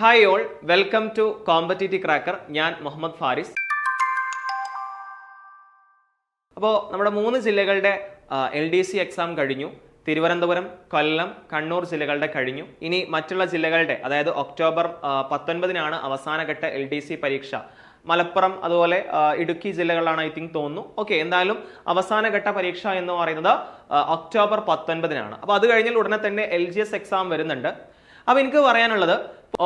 Hi all welcome to competitive cracker ഞാൻ മുഹമ്മദ് ഫാരിസ്. അപ്പോൾ നമ്മുടെ മൂന്ന് ജില്ലകളുടെ എൽ ഡി സി എക്സാം കഴിഞ്ഞു. തിരുവനന്തപുരം കൊല്ലം കണ്ണൂർ ജില്ലകളുടെ കഴിഞ്ഞു. ഇനി മറ്റുള്ള ജില്ലകളുടെ അതായത് ഒക്ടോബർ പത്തൊൻപതിനാണ് അവസാനഘട്ട എൽ ഡി സി പരീക്ഷ. മലപ്പുറം അതുപോലെ ഇടുക്കി ജില്ലകളിലാണ് ഐ തിങ്ക് തോന്നുന്നു. ഓക്കെ എന്തായാലും അവസാനഘട്ട പരീക്ഷ എന്ന് പറയുന്നത് ഒക്ടോബർ പത്തൊൻപതിനാണ്. അപ്പോൾ അത് കഴിഞ്ഞാൽ ഉടനെ തന്നെ എൽ ജി എസ് എക്സാം വരുന്നുണ്ട്. അപ്പോൾ എനിക്ക് പറയാനുള്ളത്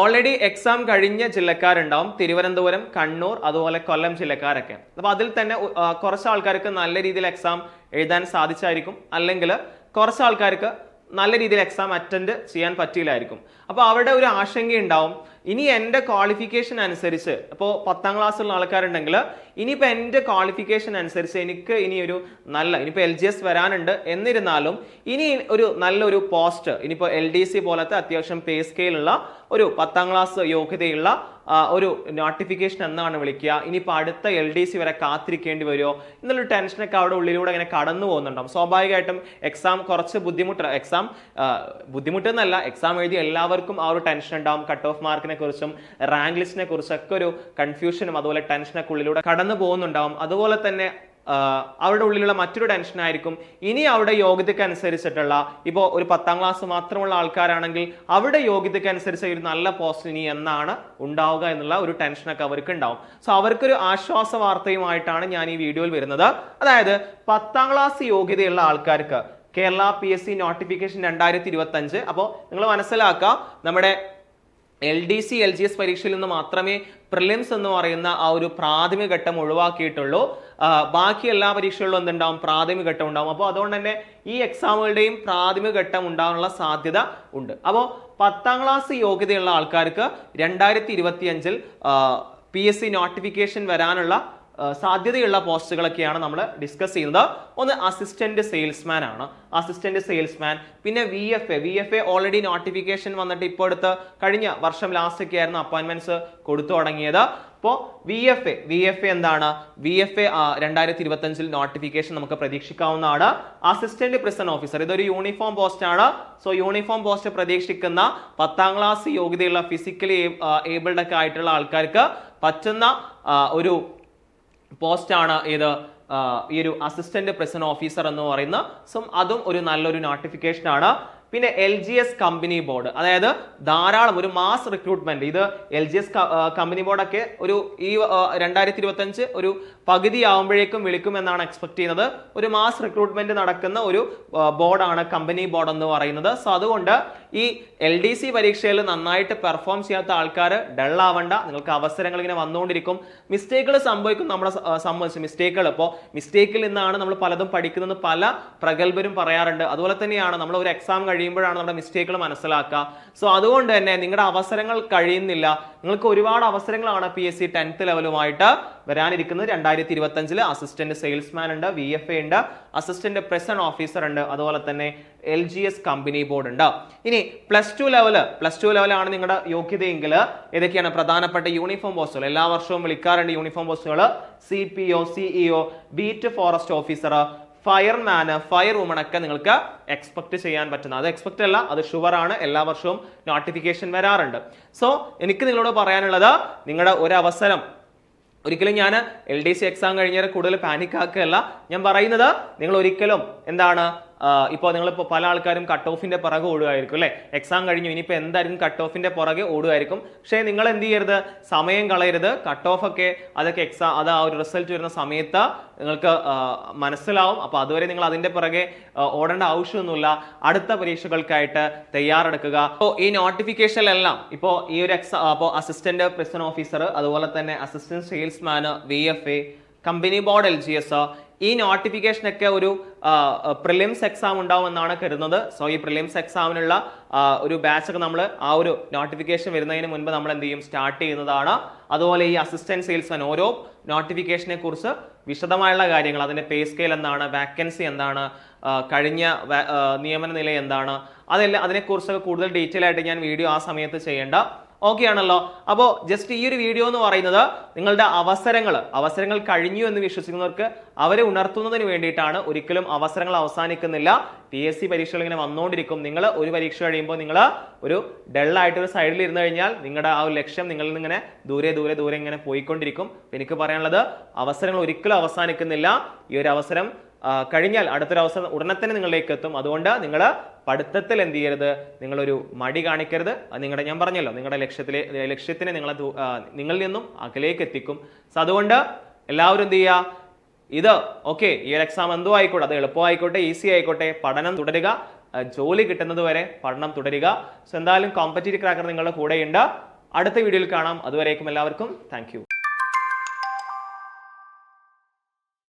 ഓൾറെഡി എക്സാം കഴിഞ്ഞ ജില്ലക്കാരുണ്ടാവും. തിരുവനന്തപുരം കണ്ണൂർ അതുപോലെ കൊല്ലം ജില്ലക്കാരൊക്കെ. അപ്പൊ അതിൽ തന്നെ കുറച്ച് ആൾക്കാർക്ക് നല്ല രീതിയിൽ എക്സാം എഴുതാൻ സാധിച്ചായിരിക്കും. അല്ലെങ്കിൽ കുറച്ച് ആൾക്കാർക്ക് നല്ല രീതിയിൽ എക്സാം അറ്റൻഡ് ചെയ്യാൻ പറ്റിയില്ലായിരിക്കും. അപ്പോൾ അവരുടെ ഒരു ആശങ്കയുണ്ടാവും ഇനി എന്റെ ക്വാളിഫിക്കേഷൻ അനുസരിച്ച് ഇപ്പോൾ പത്താം ക്ലാസ്സുള്ള ആൾക്കാരുണ്ടെങ്കിൽ ഇനിയിപ്പോൾ എന്റെ ക്വാളിഫിക്കേഷൻ അനുസരിച്ച് എനിക്ക് ഇനി ഒരു നല്ല ഇനിയിപ്പോൾ എൽ ജി എസ് വരാനുണ്ട് എന്നിരുന്നാലും ഇനി ഒരു നല്ലൊരു പോസ്റ്റ് ഇനിയിപ്പോൾ എൽ ഡി സി പോലത്തെ അത്യാവശ്യം പേ സ്കെയിലുള്ള ഒരു പത്താം ക്ലാസ് യോഗ്യതയുള്ള ഒരു നോട്ടിഫിക്കേഷൻ എന്നാണ് വിളിക്കുക. ഇനിയിപ്പോൾ അടുത്ത എൽ ഡി സി വരെ കാത്തിരിക്കേണ്ടി വരുമോ? എന്നുള്ളൊരു ടെൻഷനൊക്കെ അവിടെ ഉള്ളിലൂടെ ഇങ്ങനെ കടന്നു പോകുന്നുണ്ടാവും. സ്വാഭാവികമായിട്ടും എക്സാം കുറച്ച് ബുദ്ധിമുട്ട് എക്സാം ബുദ്ധിമുട്ടെന്നല്ല എക്സാം എഴുതി എല്ലാവർക്കും ആ ഒരു ടെൻഷൻ ഉണ്ടാവും. കട്ട് ഓഫ് മാർക്കിനെ കുറിച്ചും റാങ്ക് ലിസ്റ്റിനെ കുറിച്ചൊക്കെ ഒരു കൺഫ്യൂഷനും അതുപോലെ ടെൻഷനൊക്കെ ഉള്ളിലൂടെ കടന്നു പോകുന്നുണ്ടാവും. അതുപോലെ തന്നെ അവരുടെ ഉള്ളിലുള്ള മറ്റൊരു ടെൻഷൻ ആയിരിക്കും. ഇനി അവിടെ യോഗ്യതയ്ക്ക് അനുസരിച്ചിട്ടുള്ള ഇപ്പോൾ ഒരു പത്താം ക്ലാസ് മാത്രമുള്ള ആൾക്കാരാണെങ്കിൽ അവിടെ യോഗ്യതയ്ക്ക് അനുസരിച്ച് ഒരു നല്ല പോസ്റ്റ് ഇനി എന്നാണ് ഉണ്ടാവുക എന്നുള്ള ഒരു ടെൻഷനൊക്കെ അവർക്ക് ഉണ്ടാവും. സോ അവർക്കൊരു ആശ്വാസ വാർത്തയുമായിട്ടാണ് ഞാൻ ഈ വീഡിയോയിൽ വരുന്നത്. അതായത് പത്താം ക്ലാസ് യോഗ്യതയുള്ള ആൾക്കാർക്ക് Kerala P S C notification രണ്ടായിരത്തി ഇരുപത്തി അഞ്ച് അപ്പോൾ നിങ്ങൾ മനസ്സിലാക്കുക നമ്മുടെ L D C L G S പരീക്ഷയിൽ നിന്ന് മാത്രമേ പ്രിലിംസ് എന്ന് പറയുന്ന ആ ഒരു പ്രാഥമിക ഘട്ടം ഒഴിവാക്കിയിട്ടുള്ളൂ. ബാക്കി എല്ലാ പരീക്ഷകളിലും എന്തുണ്ടാവും? പ്രാഥമിക ഘട്ടം ഉണ്ടാവും. അപ്പോൾ അതുകൊണ്ട് തന്നെ ഈ എക്സാമുകളുടെയും പ്രാഥമിക ഘട്ടം ഉണ്ടാകാനുള്ള സാധ്യത ഉണ്ട്. അപ്പോൾ പത്താം ക്ലാസ് യോഗ്യതയുള്ള ആൾക്കാർക്ക് രണ്ടായിരത്തി ഇരുപത്തിയഞ്ചിൽ പി എസ് സി നോട്ടിഫിക്കേഷൻ വരാനുള്ള സാധ്യതയുള്ള പോസ്റ്റുകളൊക്കെയാണ് നമ്മൾ ഡിസ്കസ് ചെയ്യുന്നത്. ഒന്ന് അസിസ്റ്റന്റ് സെയിൽസ്മാൻ ആണ്. അസിസ്റ്റന്റ് സെയിൽസ്മാൻ പിന്നെ V F A V F A already notification വന്നിട്ട് ഇപ്പോൾ അടുത്ത് കഴിഞ്ഞ വർഷം ലാസ്റ്റ് ഒക്കെ ആയിരുന്നു അപ്പോയിൻമെന്റ്സ് കൊടുത്തു തുടങ്ങിയത്. അപ്പോൾ V F A V F A എന്താണ്? വി എഫ് എ രണ്ടായിരത്തി ഇരുപത്തി അഞ്ചിൽ നോട്ടിഫിക്കേഷൻ നമുക്ക് പ്രതീക്ഷിക്കാവുന്നതാണ്. അസിസ്റ്റന്റ് പ്രിസൺ ഓഫീസർ ഇതൊരു യൂണിഫോം പോസ്റ്റ് ആണ്. സോ യൂണിഫോം പോസ്റ്റ് പ്രതീക്ഷിക്കുന്ന പത്താം ക്ലാസ് യോഗ്യതയുള്ള ഫിസിക്കലി ഏബിൾഡ് ഒക്കെ ആയിട്ടുള്ള ആൾക്കാർക്ക് പറ്റുന്ന ഒരു പോസ്റ്റാണ് ആ, ഈ ഒരു അസിസ്റ്റന്റ് പ്രസിഡന്റ് ഓഫീസർ എന്ന് പറയുന്ന സോ അതും ഒരു നല്ലൊരു നോട്ടിഫിക്കേഷൻ ആണ്. പിന്നെ L G S company board അതായത് ധാരാളം ഒരു മാസ് റിക്രൂട്ട്മെന്റ് ഇത് എൽ ജി എസ് കമ്പനി ബോർഡൊക്കെ ഒരു ഈ രണ്ടായിരത്തി ഇരുപത്തി അഞ്ച് ഒരു പകുതി ആവുമ്പോഴേക്കും വിളിക്കും എന്നാണ് എക്സ്പെക്ട് ചെയ്യുന്നത്. ഒരു മാസ് റിക്രൂട്ട്മെന്റ് നടക്കുന്ന ഒരു ബോർഡാണ് കമ്പനി ബോർഡ് എന്ന് പറയുന്നത്. സോ അതുകൊണ്ട് ഈ എൽ ഡി സി പരീക്ഷയിൽ നന്നായിട്ട് പെർഫോം ചെയ്യാത്ത ആൾക്കാർ ഡള്ളാവണ്ട. നിങ്ങൾക്ക് അവസരങ്ങൾ ഇങ്ങനെ വന്നുകൊണ്ടിരിക്കും. മിസ്റ്റേക്കുകൾ സംഭവിക്കും നമ്മളെ സംബന്ധിച്ച്. മിസ്റ്റേക്കുകൾ ഇപ്പോൾ മിസ്റ്റേക്കിൽ നിന്നാണ് നമ്മൾ പലതും പഠിക്കുന്നത്. പല പ്രഗത്ഭരും പറയാറുണ്ട്. അതുപോലെ തന്നെയാണ് നമ്മൾ ഒരു എക്സാം കഴിയുമ്പോഴാണ് നമ്മുടെ മിസ്റ്റേക്കുകൾ മനസ്സിലാക്കുക. സോ അതുകൊണ്ട് തന്നെ നിങ്ങളുടെ അവസരങ്ങൾ കഴിയുന്നില്ല. നിങ്ങൾക്ക് ഒരുപാട് അവസരങ്ങളാണ് പി എസ് സി ടെൻത്ത് ലെവലുമായിട്ട് വരാനിരിക്കുന്നത്. രണ്ടായിരത്തി ഇരുപത്തി അഞ്ചിൽ അസിസ്റ്റന്റ് സെയിൽസ്മാൻ ഉണ്ട് വി എഫ് എ ഉണ്ട് അസിസ്റ്റന്റ് പ്രസന്റ് ഓഫീസർ ഉണ്ട് അതുപോലെ തന്നെ L G S company board ഉണ്ട്. ഇനി plus two level plus two ലെവലാണ് നിങ്ങളുടെ യോഗ്യതയെങ്കിൽ ഏതൊക്കെയാണ് പ്രധാനപ്പെട്ട യൂണിഫോം പോസ്റ്റുകൾ എല്ലാ വർഷവും വിളിക്കാറുണ്ട് യൂണിഫോം പോസ്റ്റുകൾ C P O CEO beat forest officer ഫയർമാന് fire woman ഒക്കെ നിങ്ങൾക്ക് എക്സ്പെക്ട് ചെയ്യാൻ പറ്റുന്ന അത് എക്സ്പെക്ട് അല്ല അത് ഷുവർ ആണ്. എല്ലാ വർഷവും നോട്ടിഫിക്കേഷൻ വരാറുണ്ട്. സോ എനിക്ക് നിങ്ങളോട് പറയാനുള്ളത് നിങ്ങളുടെ ഒരു അവസരം ഒരിക്കലും ഞാൻ എൽ ഡി സി എക്സാം കഴിഞ്ഞാൽ കൂടുതൽ പാനിക് ആക്കുകയല്ല. ഞാൻ പറയുന്നത് നിങ്ങൾ ഒരിക്കലും എന്താണ് ഇപ്പോൾ നിങ്ങളിപ്പോൾ പല ആൾക്കാരും കട്ട് ഓഫിന്റെ പുറകെ ഓടുകയായിരിക്കും അല്ലേ? എക്സാം കഴിഞ്ഞു ഇനിയിപ്പോൾ എന്തായിരിക്കും കട്ട് ഓഫിന്റെ പുറകെ ഓടുകയായിരിക്കും. പക്ഷേ നിങ്ങൾ എന്ത് ചെയ്യരുത്? സമയം കളയരുത്. കട്ട് ഓഫ് ഒക്കെ അതൊക്കെ എക്സാം അത് ആ ഒരു റിസൾട്ട് വരുന്ന സമയത്ത് നിങ്ങൾക്ക് മനസ്സിലാവും. അപ്പോൾ അതുവരെ നിങ്ങൾ അതിന്റെ പുറകെ ഓടേണ്ട ആവശ്യമൊന്നുമില്ല. അടുത്ത പരീക്ഷകൾക്കായിട്ട് തയ്യാറെടുക്കുക. അപ്പോൾ ഈ നോട്ടിഫിക്കേഷനിലെല്ലാം ഇപ്പോൾ ഈ ഒരു എക്സാം അപ്പോൾ അസിസ്റ്റന്റ് പ്രസിഡന്റ് ഓഫീസർ അതുപോലെ തന്നെ assistant salesman V F A company board L G S ഈ നോട്ടിഫിക്കേഷനൊക്കെ ഒരു പ്രിലിംസ് എക്സാം ഉണ്ടാവുമെന്നാണ് കരുതുന്നത്. സോ ഈ പ്രിലിംസ് എക്സാമിനുള്ള ഒരു ബാച്ച് ഒക്കെ നമ്മൾ ആ ഒരു നോട്ടിഫിക്കേഷൻ വരുന്നതിന് മുൻപ് നമ്മൾ എന്ത് ചെയ്യും? സ്റ്റാർട്ട് ചെയ്യുന്നതാണ്. അതുപോലെ ഈ അസിസ്റ്റന്റ് സെയിൽസ്മാൻ ഓരോ നോട്ടിഫിക്കേഷനെ കുറിച്ച് വിശദമായുള്ള കാര്യങ്ങൾ അതിന്റെ പേ സ്കെയിൽ എന്താണ് വാക്കൻസി എന്താണ് കഴിഞ്ഞ നിയമന നില എന്താണ് അതെല്ലാം അതിനെക്കുറിച്ചൊക്കെ കൂടുതൽ ഡീറ്റെയിൽ ആയിട്ട് ഞാൻ വീഡിയോ ആ സമയത്ത് ചെയ്യേണ്ട. ഓക്കെ ആണല്ലോ അപ്പോൾ ജസ്റ്റ് ഈ ഒരു വീഡിയോ എന്ന് പറയുന്നത് നിങ്ങളുടെ അവസരങ്ങൾ അവസരങ്ങൾ കഴിഞ്ഞു എന്ന് വിശ്വസിക്കുന്നവർക്ക് അവരെ ഉണർത്തുന്നതിന് വേണ്ടിയിട്ടാണ്. ഒരിക്കലും അവസരങ്ങൾ അവസാനിക്കുന്നില്ല. പി എസ് സി പരീക്ഷകൾ ഇങ്ങനെ വന്നുകൊണ്ടിരിക്കും. നിങ്ങൾ ഒരു പരീക്ഷ കഴിയുമ്പോൾ നിങ്ങൾ ഒരു ഡള്ളായിട്ട് ഒരു സൈഡിൽ ഇരുന്ന് കഴിഞ്ഞാൽ നിങ്ങളുടെ ആ ഒരു ലക്ഷ്യം നിങ്ങളിൽ നിന്ന് ഇങ്ങനെ ദൂരെ ദൂരെ ദൂരെ ഇങ്ങനെ പോയിക്കൊണ്ടിരിക്കും. എനിക്ക് പറയാനുള്ളത് അവസരങ്ങൾ ഒരിക്കലും അവസാനിക്കുന്നില്ല. ഈ ഒരു അവസരം കഴിഞ്ഞാൽ അടുത്തൊരു അവസരം ഉടനെ തന്നെ നിങ്ങളിലേക്ക് എത്തും. അതുകൊണ്ട് നിങ്ങൾ പഠിത്തത്തിൽ എന്ത് ചെയ്യരുത്? നിങ്ങളൊരു മടി കാണിക്കരുത്. നിങ്ങളുടെ ഞാൻ പറഞ്ഞല്ലോ നിങ്ങളുടെ ലക്ഷ്യത്തിലെ ലക്ഷ്യത്തിനെ നിങ്ങളെ നിങ്ങളിൽ നിന്നും അകലേക്ക് എത്തിക്കും. സോ അതുകൊണ്ട് എല്ലാവരും എന്ത് ചെയ്യുക ഇത് ഓക്കെ ഈ ഒരു എക്സാം എന്തോ ആയിക്കോട്ടെ അത് എളുപ്പമായിക്കോട്ടെ ഈസി ആയിക്കോട്ടെ പഠനം തുടരുക. ജോലി കിട്ടുന്നത് വരെ പഠനം തുടരുക. സോ എന്തായാലും കോമ്പറ്റീറ്റീവ് ക്രാക്കർ നിങ്ങളുടെ കൂടെയുണ്ട്. അടുത്ത വീഡിയോയിൽ കാണാം. അതുവരേക്കും എല്ലാവർക്കും. താങ്ക്